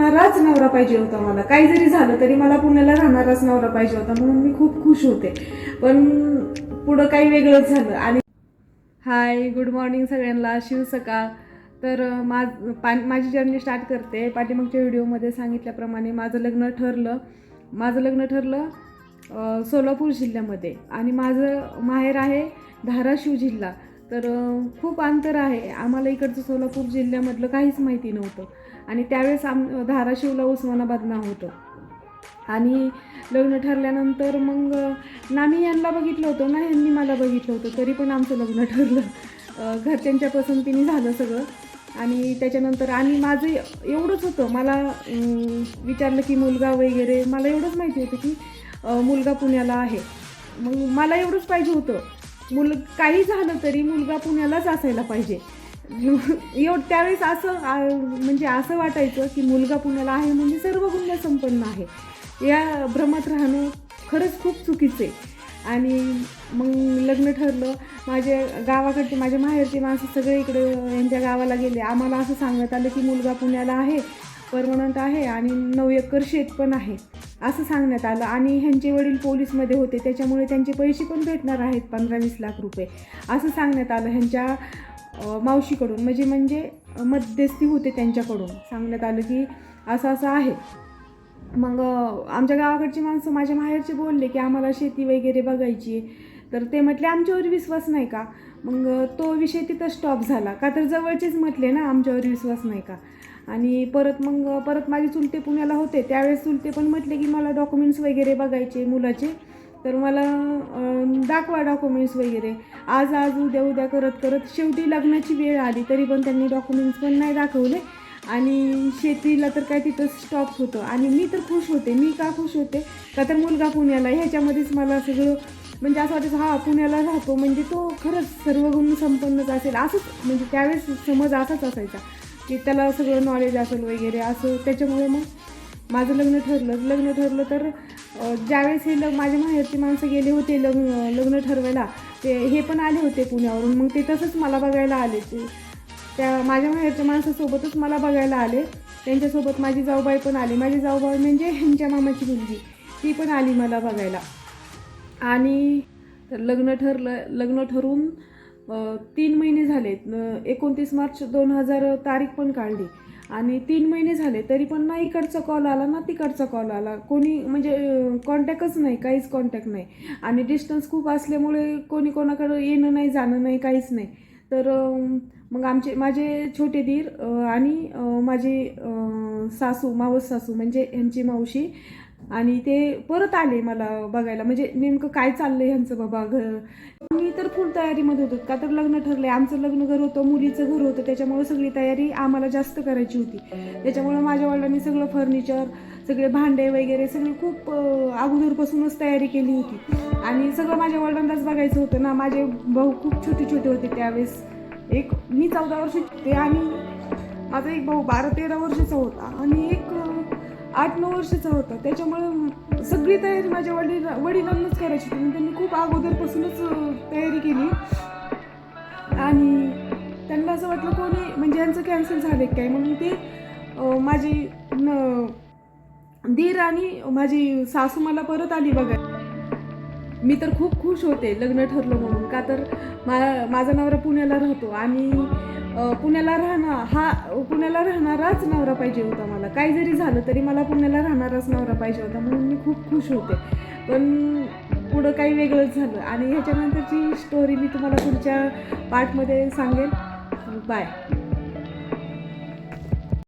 राहणाराच नवरा पाहिजे होता मला. काही जरी झालं तरी मला पुण्याला राहणाराच नवरा पाहिजे होता म्हणून मी खूप खुश होते. पण पुढं काही वेगळंच झालं. आणि हाय गुड मॉर्निंग सगळ्यांना. शिव सकाळ तर माझ पा माझी जर्नी स्टार्ट करते. पाठीमागच्या व्हिडिओमध्ये सांगितल्याप्रमाणे माझं लग्न ठरलं. माझं लग्न ठरलं सोलापूर जिल्ह्यामध्ये. आणि माझं माहेर आहे धाराशिव जिल्हा. तर खूप अंतर आहे. आम्हाला इकडचं सोलापूर जिल्ह्यामधलं काहीच माहिती नव्हतं. आणि त्यावेळेस आम धाराशिवला उस्मानाबाद नाव होतं आणि लग्न ठरल्यानंतर मग नामी यांना बघितलं होतं ना ह्यांनी मला बघितलं होतं तरी पण आमचं लग्न ठरलं. घरच्यांच्या पसंतीने झालं सगळं. आणि त्याच्यानंतर आणि माझं एवढंच होतं मला विचारलं की मुलगा वगैरे मला एवढंच माहिती होतं की मुलगा पुण्याला आहे. मग मला एवढंच पाहिजे होतं. मुल काही झालं तरी मुलगा पुण्यालाच असायला पाहिजे. एव त्यावेळेस असं म्हणजे असं वाटायचं की मुलगा पुण्याला आहे म्हणजे सर्व गुण संपन्न आहे. या भ्रमात राहणं खरंच खूप चुकीचं आहे. आणि मग लग्न ठरलं. माझे गावाकडचे माझ्या माहेरचे माणसं सगळे इकडे यांच्या गावाला गेले. आम्हाला असं सांगण्यात आलं की मुलगा पुण्याला आहे परमनंट आहे आणि नऊ एकर शेत पण आहे. असं सांगण्यात आलं. आणि ह्यांचे वडील पोलीसमध्ये होते त्याच्यामुळे त्यांचे पैसे पण भेटणार आहेत पंधरा वीस लाख रुपये. असं सांगण्यात आलं ह्यांच्या मावशीकडून. म्हणजे म्हणजे मध्यस्थी होते त्यांच्याकडून. सांगण्यात आलं की असं असं आहे. मग आमच्या गावाकडची माणसं माझ्या माहेरचे बोलले की आम्हाला शेती वगैरे बघायची आहे. तर ते म्हटले आमच्यावर विश्वास नाही का? मग तो विषय तिथं स्टॉप झाला. का तर जवळचेच म्हटले ना आमच्यावर विश्वास नाही का? आणि परत मग परत माझे चुलते पुण्याला होते त्यावेळेस चुलते पण म्हटले की मला डॉक्युमेंट्स वगैरे बघायचे मुलाचे. तर मला दाखवा डॉक्युमेंट्स वगैरे. आज आज उद्या उद्या करत करत शेवटी लग्नाची वेळ आली तरी पण त्यांनी डॉक्युमेंट्स पण नाही दाखवले. आणि शेतीला तर काय तिथं स्टॉप होतं. आणि मी तर खुश होते. मी का खुश होते? का तर मुलगा पुण्याला ह्याच्यामध्येच मला सगळं म्हणजे असं वाटायचं हा पुण्याला राहतो. म्हणजे तो खरंच सर्व गुण संपन्नच असेल. असंच म्हणजे त्यावेळेस समज असाच असायचा. की त्याला सगळं नॉलेज असेल वगैरे असं त्याच्यामुळे मग माझं लग्न ठरलं. लग्न ठरलं तर ज्यावेळेस हे लग माझ्या माहेरची माणसं गेले होते लग्न लग्न ठरवायला ते हे पण आले होते पुण्यावरून. मग ते तसंच मला बघायला आले ते. त्या माझ्या माहेरच्या माणसासोबतच मला बघायला आले. त्यांच्यासोबत माझी जाऊबाई पण आली. माझी जाऊबाई म्हणजे ह्यांच्या मामाची मुलगी. ती पण आली मला बघायला. आणि लग्न ठरलं लग्न ठरून तीन महिने झाले. एकोणतीस मार्च दोन हजार तारीख पण काढली. आणि तीन महिने झाले तरी पण ना इकडचा कॉल आला ना तिकडचा कॉल आला. कोणी म्हणजे कॉन्टॅक्टच नाही काहीच कॉन्टॅक्ट नाही. आणि डिस्टन्स खूप असल्यामुळे कोणी कोणाकडं येणं नाही जाणं नाही काहीच नाही. तर मग आमचे माझे छोटे दीर आणि माझी माझे सासू मावस सासू म्हणजे ह्यांची मावशी आणि ते परत आले मला बघायला. म्हणजे नेमकं काय चाललंय ह्यांचं बाबा घर मी तर फुल तयारीमध्ये होतो. का तर लग्न ठरलंय. आमचं लग्न घर होतं मुलीचं घर होतं. त्याच्यामुळे सगळी तयारी आम्हाला जास्त करायची होती. त्याच्यामुळे माझ्या वडिलांनी सगळं फर्निचर सगळे भांडे वगैरे सगळी खूप अगोदरपासूनच तयारी केली होती. आणि सगळं माझ्या वडिलांनाच बघायचं होतं ना. माझे भाऊ खूप छोटे छोटे होते त्यावेळेस. एक मी चौदा वर्षाची होते आणि माझा एक भाऊ बारा तेरा वर्षाचा होता. आणि एक आठ नऊ वर्षाचा होता. त्याच्यामुळे सगळी तयारी माझ्या वडील वडिलांनाच करायची होती. आणि त्यांनी खूप अगोदरपासूनच तयारी केली. आणि त्यांना असं वाटलं कोणी म्हणजे यांचं कॅन्सल झालं काय म्हणून ते माझी न दीर आणि माझी सासू मला परत आली बघा. मी तर खूप खुश होते लग्न ठरलं म्हणून. का तर मा माझा नवरा पुण्याला राहतो. आणि पुण्याला राहणं हा पुण्याला राहणाराच नवरा पाहिजे होता मला. काही जरी झालं तरी मला पुण्याला राहणाराच नवरा पाहिजे होता म्हणून मी खूप खुश होते. पण पुढं काही वेगळंच झालं आणि ह्याच्यानंतरची स्टोरी मी तुम्हाला पुढच्या पार्टमध्ये सांगेन. बाय